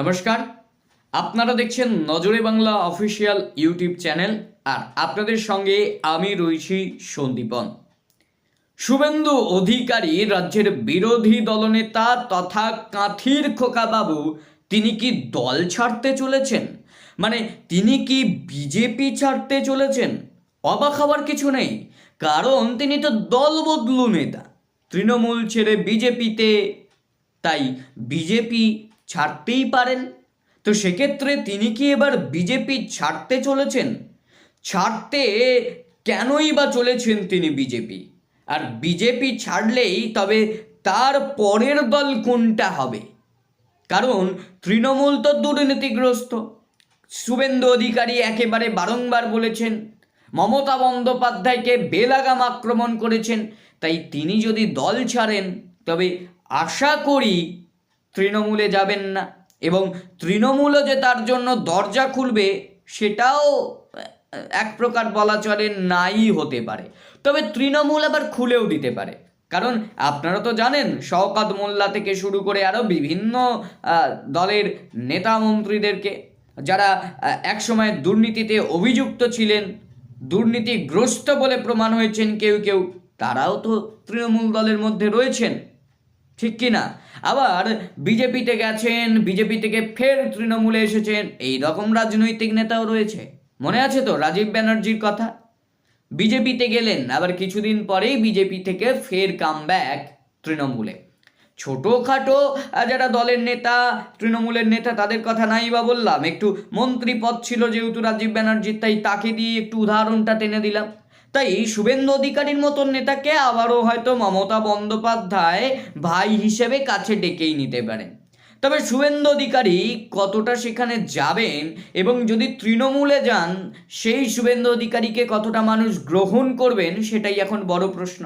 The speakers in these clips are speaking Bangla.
নমস্কার। আপনারা দেখছেন Nazare Bangla official YouTube channel আর আপনাদের সঙ্গে আমি রয়েছি সন্দীপন। শুভেন্দু অধিকারী, রাজ্যের বিরোধী দলনেতা তথা কাঁথির খোকাবাবু, তিনি কি দল ছাড়তে চলেছেন? মানে তিনি কি বিজেপি ছাড়তে চলেছেন? অবাক হওয়ার কিছু নেই, কারণ তিনি তো দল বদলু নেতা। তৃণমূল ছেড়ে বিজেপিতে, তাই বিজেপি ছাড়তেই পারেন। তো সেক্ষেত্রে তিনি কি এবার বিজেপি ছাড়তে চলেছেন? ছাড়তে কেনই বা চলেছেন তিনি বিজেপি? আর বিজেপি ছাড়লেই তবে তার পরের দল কোনটা হবে? কারণ তৃণমূল তো দুর্নীতিগ্রস্ত। শুভেন্দু অধিকারী একেবারে বারংবার বলেছেন, মমতা বন্দ্যোপাধ্যায়কে বেলাগাম আক্রমণ করেছেন, তাই তিনি যদি দল ছাড়েন, তবে আশা করি তৃণমূলে যাবেন না। এবং তৃণমূলও যে তার জন্য দরজা খুলবে, সেটাও এক প্রকার বলা চলে নাই হতে পারে। তবে তৃণমূল আবার খুলেও দিতে পারে। কারণ আপনারা তো জানেন, শওকাত মোল্লা থেকে শুরু করে আরও বিভিন্ন দলের নেতা মন্ত্রীদেরকে, যারা একসময় দুর্নীতিতে অভিযুক্ত ছিলেন, দুর্নীতিগ্রস্ত বলে প্রমাণ হয়েছেন কেউ কেউ, তারাও তো তৃণমূল দলের মধ্যে রয়েছেন। ঠিক কি না আবার বিজেপিতে গেছেন বিজেপি থেকে ফের তৃণমূলে এসেছেন, এই রকম রাজনৈতিক নেতাও রয়েছে। মনে আছে তো রাজীব ব্যানার্জির কথা? বিজেপিতে গেলেন, আবার কিছুদিন পরেই বিজেপি থেকে ফের কাম ব্যাক তৃণমূলে। ছোটোখাটো যারা দলের নেতা, তৃণমূলের নেতা, তাদের কথা নাই বা বললাম। একটু মন্ত্রী পদ ছিল যেহেতু রাজীব ব্যানার্জির, তাই তাকে দিয়ে একটু উদাহরণটা টেনে দিলাম। তাই শুভেন্দু অধিকারীর মতন নেতাকে আবারও হয়তো মমতা বন্দ্যোপাধ্যায় ভাই হিসেবে কাছে ডেকেই নিতে পারেন। তবে শুভেন্দু অধিকারী কতটা সেখানে যাবেন এবং যদি তৃণমূলে যান, সেই শুভেন্দু অধিকারীকে কতটা মানুষ গ্রহণ করবেন, সেটাই এখন বড় প্রশ্ন।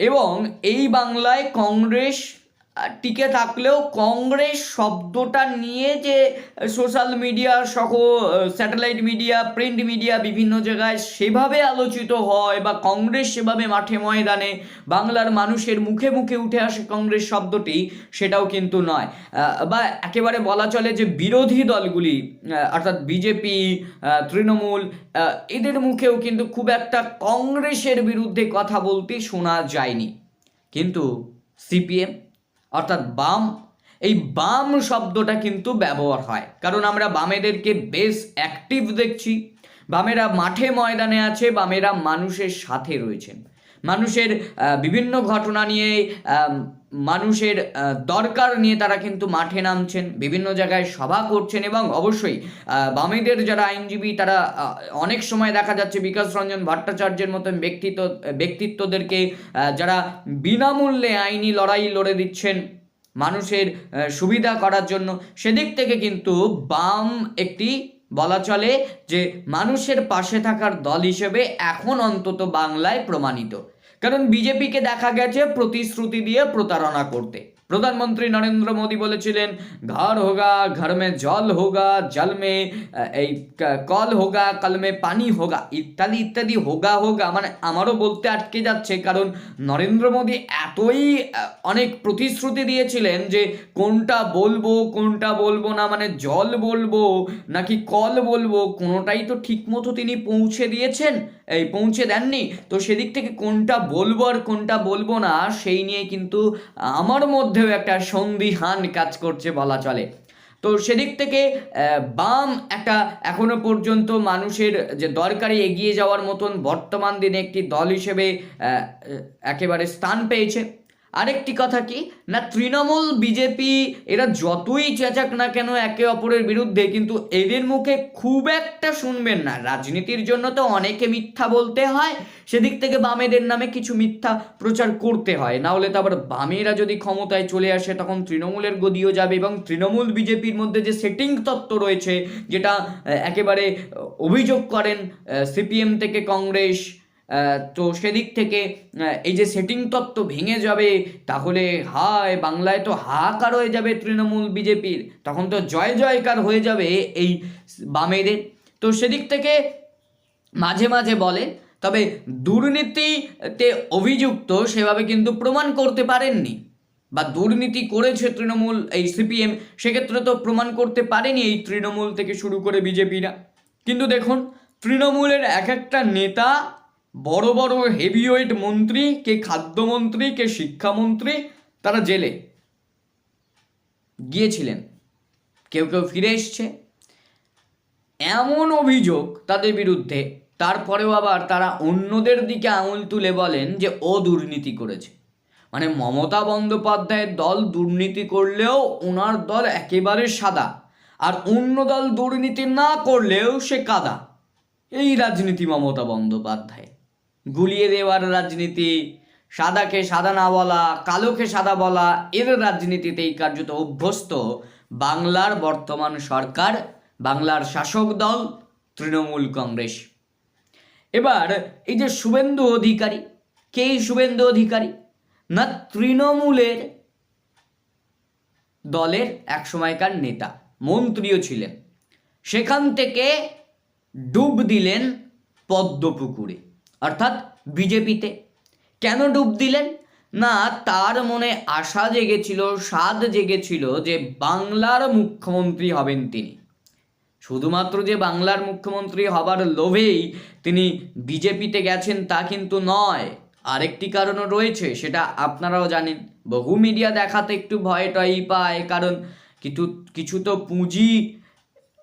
এবং এই বাংলায় কংগ্রেস টিকে থাকলেও কংগ্রেস শব্দটা নিয়ে যে সোশ্যাল মিডিয়া সহ স্যাটেলাইট মিডিয়া, প্রিন্ট মিডিয়া বিভিন্ন জায়গায় সেভাবে আলোচিত হয় বা কংগ্রেস সেভাবে মাঠে ময়দানে বাংলার মানুষের মুখে মুখে উঠে আসে কংগ্রেস শব্দটি, সেটাও কিন্তু নয়। বা একেবারে বলা চলে যে বিরোধী দলগুলি অর্থাৎ বিজেপি তৃণমূল এদের মুখেও কিন্তু খুব একটা কংগ্রেসের বিরুদ্ধে কথা বলতে শোনা যায়নি। কিন্তু সিপিএম অর্থাৎ বাম, এই বাম শব্দটা কিন্তু ব্যবহার হয়। কারণ আমরা বামেদেরকে বেশ অ্যাক্টিভ দেখছি। বামেরা মাঠে ময়দানে আছে, বামেরা মানুষের সাথে রয়েছেন। মানুষের বিভিন্ন ঘটনা নিয়ে মানুষের দরকার নিয়ে তারা কিন্তু মাঠে নামছেন, বিভিন্ন জায়গায় সভা করছেন এবং অবশ্যই বামেদের যারা আইনজীবী তারা অনেক সময় দেখা যাচ্ছে বিকাশ রঞ্জন ভট্টাচার্যের মতন ব্যক্তিত্ব, ব্যক্তিত্বদেরকে যারা বিনামূল্যে আইনি লড়াই লড়ে দিচ্ছেন মানুষের সুবিধা করার জন্য, সেদিক থেকে কিন্তু বাম একটি বলা চলে যে মানুষের পাশে থাকার দল হিসেবে এখন অন্তত বাংলায় প্রমাণিত। কারণ বিজেপিকে দেখা গেছে প্রতিশ্রুতি দিয়ে প্রতারণা করতে। প্রধানমন্ত্রী নরেন্দ্র মোদী বলেছিলেন, ঘর হোগা, ঘর মে জল হোগা, জল মে এই কল হোগা, কল মে পানি হোগা, ইত্যাদি ইত্যাদি হোগা হোগা। মানে আমারও বলতে আটকে যাচ্ছে, কারণ নরেন্দ্র মোদী এতই অনেক প্রতিশ্রুতি দিয়েছিলেন যে, কোনটা বলব কোনটা বলব না মানে জল বলব, নাকি কল বলব? কোনোটাই তো ঠিকমতো তিনি পৌঁছে দিয়েছেন। এই পৌঁছে দেননি। তো সেদিক থেকে কোনটা বলব আর কোনটা বলব না, সেই নিয়ে কিন্তু আমার মধ্যেও একটা সন্দিহান কাজ করছে বলা চলে। তো সেদিক থেকে বাম একটা এখনও পর্যন্ত মানুষের যে দরকারে এগিয়ে যাওয়ার মতন বর্তমান দিনে একটি দল হিসেবে একেবারে স্থান পেয়েছে। আরেকটি কথা কি? না, তৃণমূল, বিজেপি, এরা যতই চেঁচাক না কেন একে অপরের বিরুদ্ধে, কিন্তু এদের মুখে খুব একটা শুনবেন না। রাজনীতির জন্য তো অনেকে মিথ্যা বলতে হয়, সেদিক থেকে বামেদের নামে কিছু মিথ্যা প্রচার করতে হয়। না হলে তো আবার বামেরা যদি ক্ষমতায় চলে আসে, তখন তৃণমূলের গদিও যাবে এবং তৃণমূল, বিজেপির মধ্যে যে সেটিং তত্ত্ব রয়েছে, যেটা একেবারে, অভিযোগ করেন সিপিএম থেকে কংগ্রেস তো সেদিক থেকে এই যে সেটিং তত্ত্ব ভেঙে যাবে, তাহলে হায়, বাংলায় তো হাহাকার হয়ে যাবে তৃণমূল বিজেপির। তখন তো জয় জয়কার হয়ে যাবে এই বামেদের। তো সেদিক থেকে মাঝে মাঝে বলে, তবে দুর্নীতিতে অভিযুক্ত সেভাবে কিন্তু প্রমাণ করতে পারেননি। বা দুর্নীতি করেছে তৃণমূল, এই সিপিএম, সেক্ষেত্রে তো প্রমাণ করতে পারেনি এই তৃণমূল থেকে শুরু করে বিজেপিরা। কিন্তু দেখুন, তৃণমূলের এক একটা নেতা বড় বড় হেভিওয়েট মন্ত্রী, কে খাদ্যমন্ত্রী, কে শিক্ষামন্ত্রী, তারা জেলে। গিয়েছিলেন। কেউ কেউ ফিরে এসছে। এমন অভিযোগ তাদের বিরুদ্ধে, তারপরেও আবার তারা অন্যদের দিকে আঙুল তুলে বলেন যে, ও দুর্নীতি করেছে। মানে মমতা বন্দ্যোপাধ্যায়ের দল দুর্নীতি করলেও ওনার দল একেবারে সাদা, আর অন্য দল দুর্নীতি না করলেও সে কাদা। এই রাজনীতি মমতা বন্দ্যোপাধ্যায় গুলিয়ে দেওয়ার রাজনীতি, সাদাকে সাদা না বলা, কালোকে সাদা বলা এর রাজনীতিতেই কার্যত অভ্যস্ত বাংলার বর্তমান সরকার, বাংলার শাসক দল, তৃণমূল কংগ্রেস। এবার এই যে শুভেন্দু অধিকারী, কে শুভেন্দু অধিকারী? না তৃণমূলের দলের এক সময়কার নেতা, মন্ত্রীও ছিলেন। সেখান থেকে ডুব দিলেন পদ্মপুকুরে। অর্থাৎ বিজেপিতে। কেন ডুব দিলেন? না, তার মনে আশা জেগেছিল, স্বাদ জেগেছিল যে বাংলার মুখ্যমন্ত্রী হবেন তিনি। শুধুমাত্র যে বাংলার মুখ্যমন্ত্রী হবার লোভেই তিনি বিজেপিতে গেছেন তা কিন্তু নয়। আরেকটি কারণও রয়েছে, সেটা আপনারাও জানেন। বহু মিডিয়া দেখাতে একটু ভয় টয় পায়, কারণ কিছু কিছু তো পুঁজি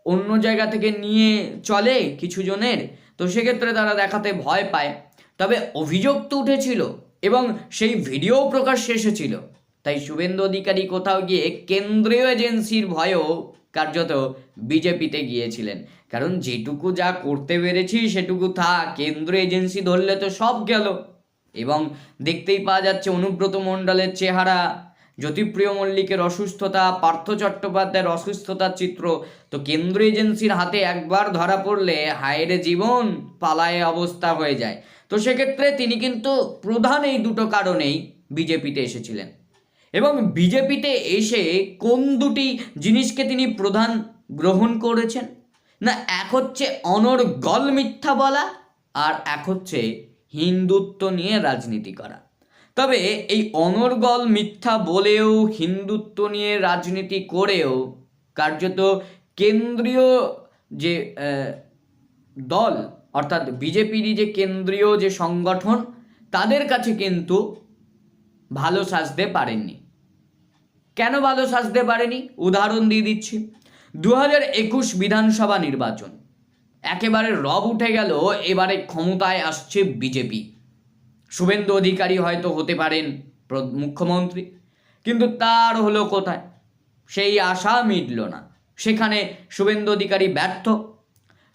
অন্য জায়গা থেকে নিয়ে চলে কিছু জনের। তো সেক্ষেত্রে তারা দেখাতে ভয় পায়। তবে অভিযোগ তো উঠেছিল এবং সেই ভিডিও প্রকাশ্যে এসেছিল তাই শুভেন্দু অধিকারী কোথাও গিয়ে কেন্দ্রীয় এজেন্সির ভয়েও কার্যত বিজেপিতে গিয়েছিলেন। কারণ যেটুকু যা করতে পেরেছি সেটুকু থাক কেন্দ্র এজেন্সি ধরলে তো সব গেল। এবং দেখতেই পাওয়া যাচ্ছে অনুব্রত মণ্ডলের চেহারা জ্যোতিপ্রিয় মল্লিকের অসুস্থতা, পার্থ চট্টোপাধ্যায়ের অসুস্থতার চিত্র। তো কেন্দ্র এজেন্সির হাতে একবার ধরা পড়লে হায়রে জীবন পালায়ে অবস্থা হয়ে যায়। তো সেক্ষেত্রে তিনি কিন্তু প্রধান এই দুটো কারণেই বিজেপিতে এসেছিলেন। এবং বিজেপিতে এসে কোন দুটি জিনিসকে তিনি প্রধান গ্রহণ করেছেন? না, এক হচ্ছে অনর্গল মিথ্যা বলা আর এক হচ্ছে হিন্দুত্ব নিয়ে রাজনীতি করা। তবে এই অনর্গল মিথ্যা বলেও হিন্দুত্ব নিয়ে রাজনীতি করেও কার্যত কেন্দ্রীয় যে দল, অর্থাৎ বিজেপিরই যে কেন্দ্রীয় যে সংগঠন, তাদের কাছে কিন্তু ভালো সাজতে পারেননি। কেন ভালো সাজতে পারেনি? উদাহরণ দিয়ে দিচ্ছি। দু একুশ বিধানসভা নির্বাচন, একেবারে রব উঠে গেল, এবারে ক্ষমতায় আসছে বিজেপি। শুভেন্দু অধিকারী হয়তো হতে পারেন প্র- মুখ্যমন্ত্রী, কিন্তু তার হলো কোথায়? সেই আশা মিটল না। সেখানে শুভেন্দু অধিকারী ব্যর্থ।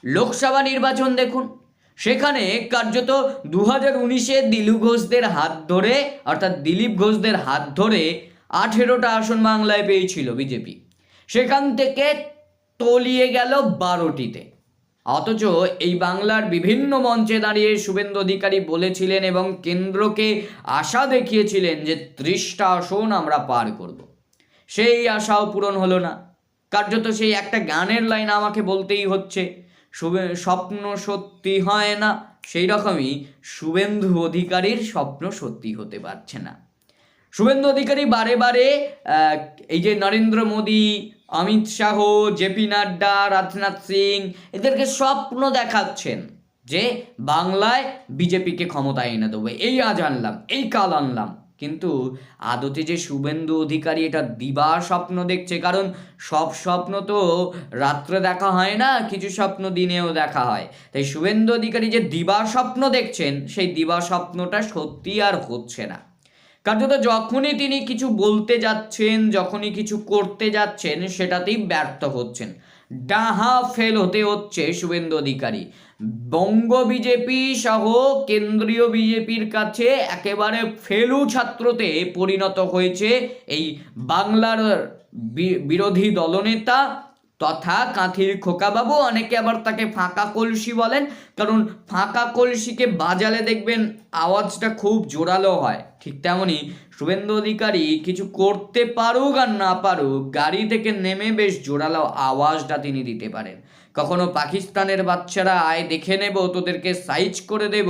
লোকসভা নির্বাচন দেখুন। সেখানে কার্যত দু হাজার উনিশে দিলু ঘোষদের হাত ধরে, অর্থাৎ দিলীপ ঘোষদের হাত ধরে আঠেরোটা আসন বাংলায় পেয়েছিল বিজেপি। সেখান থেকে তলিয়ে গেল বারোটিতে। অথচ এই বাংলার বিভিন্ন মঞ্চে দাঁড়িয়ে শুভেন্দু অধিকারী বলেছিলেন এবং কেন্দ্রকে আশা দেখিয়েছিলেন যে ত্রিশটা আসন আমরা পার করব। সেই আশাও পূরণ হলো না। কার্যত সেই একটা গানের লাইন আমাকে বলতেই হচ্ছে। স্বপ্ন সত্যি হয় না। সেই রকমই শুভেন্দু অধিকারীর স্বপ্ন সত্যি হতে পারছে না। শুভেন্দু অধিকারী বারে বারে এই যে নরেন্দ্র মোদী অমিত শাহ জেপি নাড্ডা, রাজনাথ সিং এদেরকে স্বপ্ন দেখাচ্ছেন যে বাংলায় বিজেপিকে ক্ষমতায় এনে দেবো। এই আজ আনলাম, এই কাল আনলাম। কিন্তু আদতে যে শুভেন্দু অধিকারী এটা দিবা স্বপ্ন দেখছে, কারণ সব স্বপ্ন তো রাত্রে দেখা হয় না, কিছু স্বপ্ন দিনেও দেখা হয়। তাই শুভেন্দু অধিকারী যে দিবা স্বপ্ন দেখছেন, সেই দিবা স্বপ্নটা সত্যি আর হচ্ছে না। কার্যত যখনই তিনি কিছু বলতে যাচ্ছেন, যখনই কিছু করতে যাচ্ছেন, সেটাতেই ব্যর্থ হচ্ছেন। ডাহা ফেল হতে হচ্ছে শুভেন্দু অধিকারী। বঙ্গ বিজেপি সহ কেন্দ্রীয় বিজেপির কাছে একেবারে ফেলু ছাত্রতে পরিণত হয়েছে এই বাংলার বিরোধী দলনেতা তথা কাঁথির খোকাবাবু অনেকে আবার তাকে ফাঁকা কলসি বলেন, কারণ ফাঁকা কলসিকে বাজালে দেখবেন আওয়াজটা খুব জোরালো হয়। ঠিক তেমনই শুভেন্দু অধিকারী কিছু করতে পারুক আর না পারুক, গাড়ি থেকে নেমে বেশ জোরালো আওয়াজটা তিনি দিতে পারেন। কখনো পাকিস্তানের বাচ্চারা, আয়, দেখে নেব, তোদেরকে সাইজ করে দেব।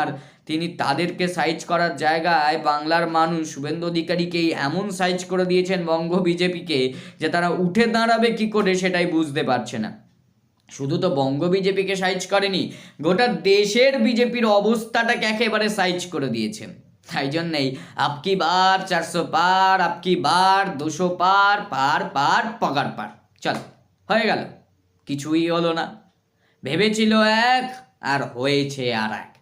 আর তিনি তাদেরকে সাইজ করার জায়গায় বাংলার মানুষ শুভেন্দু অধিকারীকেই এমন সাইজ করে দিয়েছেন বঙ্গ বিজেপিকে যে তারা উঠে দাঁড়াবে কি করে সেটাই বুঝতে পারছে না। শুধু তো বঙ্গ বিজেপিকে সাইজ করেনি, গোটা দেশের বিজেপির অবস্থাটাকে একেবারে সাইজ করে দিয়েছেন তাই জন্যেই আপকি বার চারশো পার আপকি বার দুশো পার পার পার, পগার পার। চল, হয়ে গেল, কিছুই হলো না। ভেবেছিল এক, আর হয়েছে আর এক।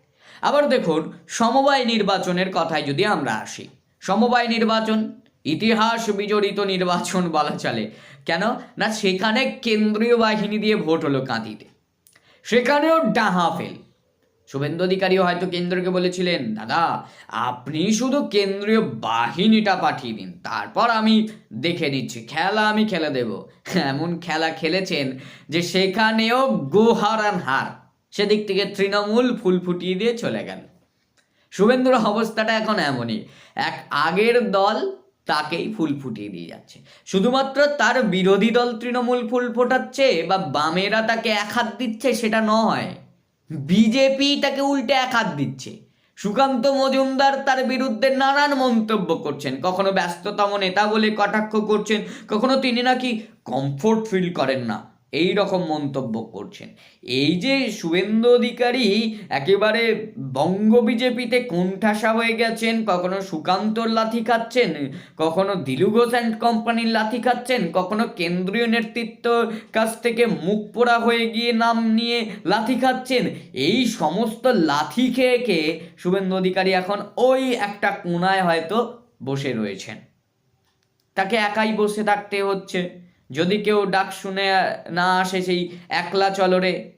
আবার দেখুন, সমবায় নির্বাচনের কথায় যদি আমরা আসি। সমবায় নির্বাচন, ইতিহাস বিজড়িত নির্বাচন বলা চলে। কেন? না, সেখানে কেন্দ্রীয় বাহিনী দিয়ে ভোট হলো কাঁদিতে। সেখানেও ডাহা ফেল। শুভেন্দু অধিকারীও হয়তো কেন্দ্রকে বলেছিলেন, দাদা, আপনি শুধু কেন্দ্রীয় বাহিনীটা পাঠিয়ে দিন, তারপর আমি দেখে নিচ্ছি খেলা আমি খেলে দেব। এমন খেলা খেলেছেন যে সেখানেও গোহারান হার। সেদিক থেকে তৃণমূল ফুল ফুটিয়ে দিয়ে চলে গেল। শুভেন্দুর অবস্থাটা এখন এমনই, এক আগের দল তাকেই ফুল ফুটিয়ে দিয়ে যাচ্ছে। শুধুমাত্র তার বিরোধী দল তৃণমূল ফুল ফোটাচ্ছে, বা বামেরা তাকে এক হাত দিচ্ছে সেটা নয়। বিজেপি তাকে উল্টে এক হাত দিচ্ছে। সুকান্ত মজুমদার তার বিরুদ্ধে নানান মন্তব্য করছেন, কখনো ব্যস্ততম নেতা বলে কটাক্ষ করছেন, কখনো তিনি নাকি কমফোর্ট ফিল করেন না। এই রকম মন্তব্য করছেন। এই যে শুভেন্দু অধিকারী একেবারে বঙ্গ বিজেপিতে কোণঠাসা হয়ে গেছেন, কখনো সুকান্তর লাথি খাচ্ছেন, কখনো দিলু ঘোষ অ্যান্ড কোম্পানির লাথি খাচ্ছেন, কখনো কেন্দ্রীয় নেতৃত্ব কাছ থেকে মুখ পোড়া হয়ে গিয়ে নাম নিয়ে লাথি খাচ্ছেন। এই সমস্ত লাথি খেয়ে খেয়ে শুভেন্দু অধিকারী এখন ওই একটা কোনায় হয়তো বসে রয়েছেন। তাকে একাই বসে থাকতে হচ্ছে। যদি কেউ ডাক শুনে না আসে সেই একলা চলরে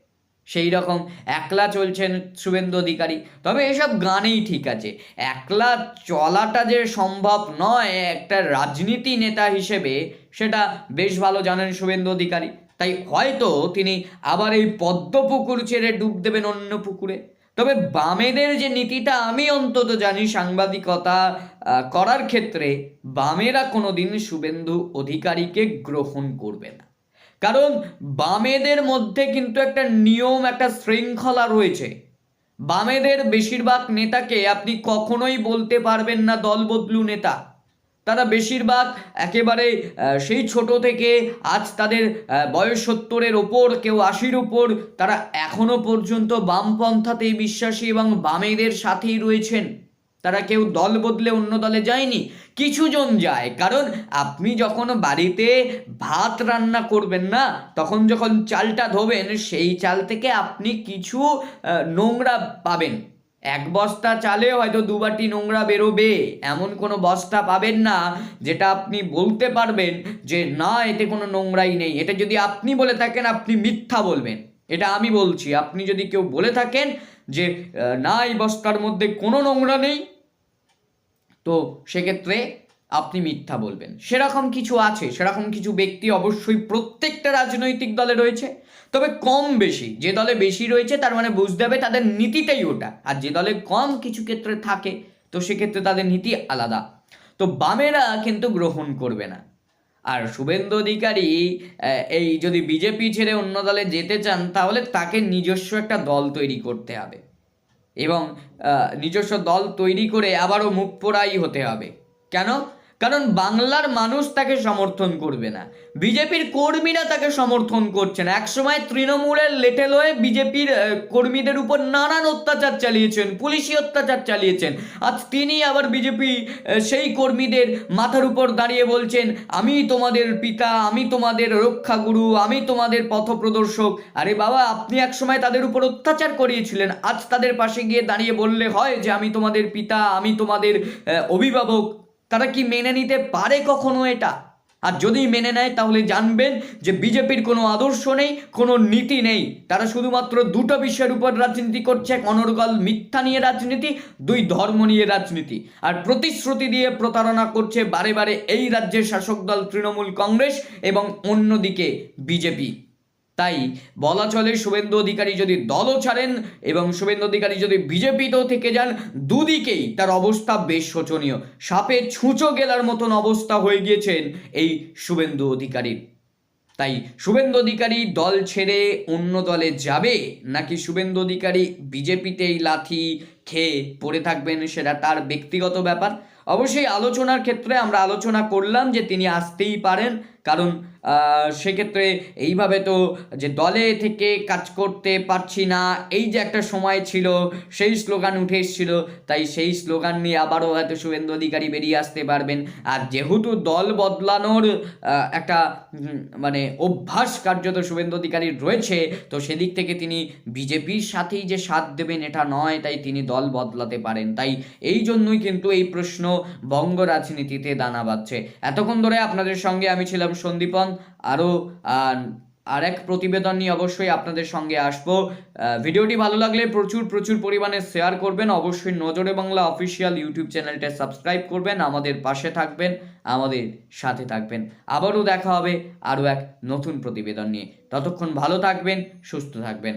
সেই রকম একলা চলছেন শুভেন্দু অধিকারী। তবে এসব গানেই ঠিক আছে। একলা চলাটা যে সম্ভব নয় একটা রাজনীতি নেতা হিসেবে, সেটা বেশ ভালো জানেন শুভেন্দু অধিকারী। তাই হয়তো তিনি আবার এই পদ্ম পুকুর ছেড়ে ডুব দেবেন অন্য পুকুরে। তবে বামেদের যে নীতিটা আমি অন্তত জানি সাংবাদিকতা করার ক্ষেত্রে বামেরা কোনোদিন শুভেন্দু অধিকারীকে গ্রহণ করবে না। কারণ বামেদের মধ্যে কিন্তু একটা নিয়ম, একটা শৃঙ্খলা রয়েছে। বামেদের বেশিরভাগ নেতাকে আপনি কখনোই বলতে পারবেন না দল বদলু নেতা। তারা বেশিরভাগ একেবারে সেই ছোট থেকে আজ তাদের বয়স সত্তরের ওপর, কেউ আশির ওপর, তারা এখনও পর্যন্ত বামপন্থাতেই বিশ্বাসী এবং বামেদের সাথেই রয়েছেন। তারা কেউ দল বদলে অন্য দলে যায়নি। কিছুজন যায়, কারণ আপনি যখন বাড়িতে ভাত রান্না করবেন না, তখন যখন চালটা ধোবেন, সেই চাল থেকে আপনি কিছু নোংরা পাবেন। এক বস্তা চালে হয়তো দু বাটি নোংরা বেরোবে। এমন কোনো বস্তা পাবেন না, যেটা আপনি বলতে পারবেন যে, না, এতে কোনো নোংরাই নেই। এটা যদি আপনি বলে থাকেন, আপনি মিথ্যা বলবেন। এটা আমি বলছি। আপনি যদি কেউ বলে থাকেন যে, না, এই বস্তার মধ্যে কোনো নোংরা নেই, তো সেক্ষেত্রে আপনি মিথ্যা বলবেন। সেরকম কিছু আছে, সেরকম কিছু ব্যক্তি অবশ্যই প্রত্যেকটা রাজনৈতিক দলে রয়েছে। তবে কম বেশি। যে দলে বেশি রয়েছে, তার মানে বুঝতে হবে তাদের নীতিটাই ওটা। আর যে দলে কম কিছু ক্ষেত্রে থাকে, তো সেক্ষেত্রে তাদের নীতি আলাদা। তো বামেরা কিন্তু গ্রহণ করবে না। আর শুভেন্দু অধিকারী এই যদি বিজেপি ছেড়ে অন্য দলে যেতে চান, তাহলে তাকে নিজস্ব একটা দল তৈরি করতে হবে। এবং নিজস্ব দল তৈরি করে আবারও মুখ পোড়াই হতে হবে। কেন? কারণ বাংলার মানুষ তাকে সমর্থন করবে না। বিজেপির কর্মীরা তাকে সমর্থন করছে না। একসময় তৃণমূলের লেটেল হয়ে বিজেপির কর্মীদের উপর নানান অত্যাচার চালিয়েছেন, পুলিশি অত্যাচার চালিয়েছেন। আজ তিনি আবার বিজেপি সেই কর্মীদের মাথার উপর দাঁড়িয়ে বলছেন, আমি তোমাদের পিতা, আমি তোমাদের রক্ষাগুরু, আমি তোমাদের পথপ্রদর্শক। আরে বাবা, আপনি একসময় তাদের উপর অত্যাচার করিয়েছিলেন। আজ তাদের পাশে গিয়ে দাঁড়িয়ে বললে হয় যে, আমি তোমাদের পিতা, আমি তোমাদের অভিভাবক। তারা কি মেনে নিতে পারে কখনো এটা? আর যদি মেনে নেয়, তাহলে জানবেন যে বিজেপির কোনো আদর্শ নেই, কোনো নীতি নেই। তারা শুধুমাত্র দুটো বিষয়ের উপর রাজনীতি করছে, এক অনর্গল মিথ্যা নিয়ে রাজনীতি, দুই ধর্ম নিয়ে রাজনীতি। আর প্রতিশ্রুতি দিয়ে প্রতারণা করছে বারে বারে এই রাজ্যের শাসক দল তৃণমূল কংগ্রেস এবং অন্যদিকে বিজেপি। তাই বলা চলে শুভেন্দু অধিকারী যদি দলও ছাড়েন এবং শুভেন্দু অধিকারী যদি বিজেপিতেও থেকে যান, দুদিকেই তার অবস্থা বেশ শোচনীয়। সাপে ছুঁচো গেলার মতন অবস্থা হয়ে গিয়েছেন এই শুভেন্দু অধিকারীর তাই শুভেন্দু অধিকারী দল ছেড়ে অন্য দলে যাবে নাকি শুভেন্দু অধিকারী বিজেপিতেই লাথি খেয়ে পড়ে থাকবেন সেটা তার ব্যক্তিগত ব্যাপার। অবশ্যই আলোচনার ক্ষেত্রে আমরা আলোচনা করলাম যে তিনি আসতেই পারেন, কারণ সেক্ষেত্রে এইভাবে তো যে দলে থেকে কাজ করতে পারছি না, এই যে একটা সময় ছিল, সেই স্লোগান উঠে এসেছিল, তাই সেই স্লোগান নিয়ে আবারও হয়তো শুভেন্দু অধিকারী বেরিয়ে আসতে পারবেন। আর যেহেতু দল বদলানোর একটা মানে অভ্যাস কার্যত শুভেন্দু অধিকারীর রয়েছে, তো সেদিক থেকে তিনি বিজেপির সাথেই যে সাথ দেবেন এটা নয়, তাই তিনি দল বদলাতে পারেন। তাই এই জন্যই কিন্তু এই প্রশ্ন বঙ্গ রাজনীতিতে দানা বাঁধছে। এতক্ষণ ধরে আপনাদের সঙ্গে আমি ছিলাম সন্দীপন আরও আর এক প্রতিবেদন নিয়ে অবশ্যই আপনাদের সঙ্গে আসব। ভিডিওটি ভালো লাগলে প্রচুর প্রচুর পরিমাণে শেয়ার করবেন। অবশ্যই নজরে বাংলা অফিসিয়াল ইউটিউব চ্যানেলটা সাবস্ক্রাইব করবেন, আমাদের পাশে থাকবেন, আমাদের সাথে থাকবেন। আবারও দেখা হবে আরও এক নতুন প্রতিবেদন নিয়ে। ততক্ষণ ভালো থাকবেন, সুস্থ থাকবেন।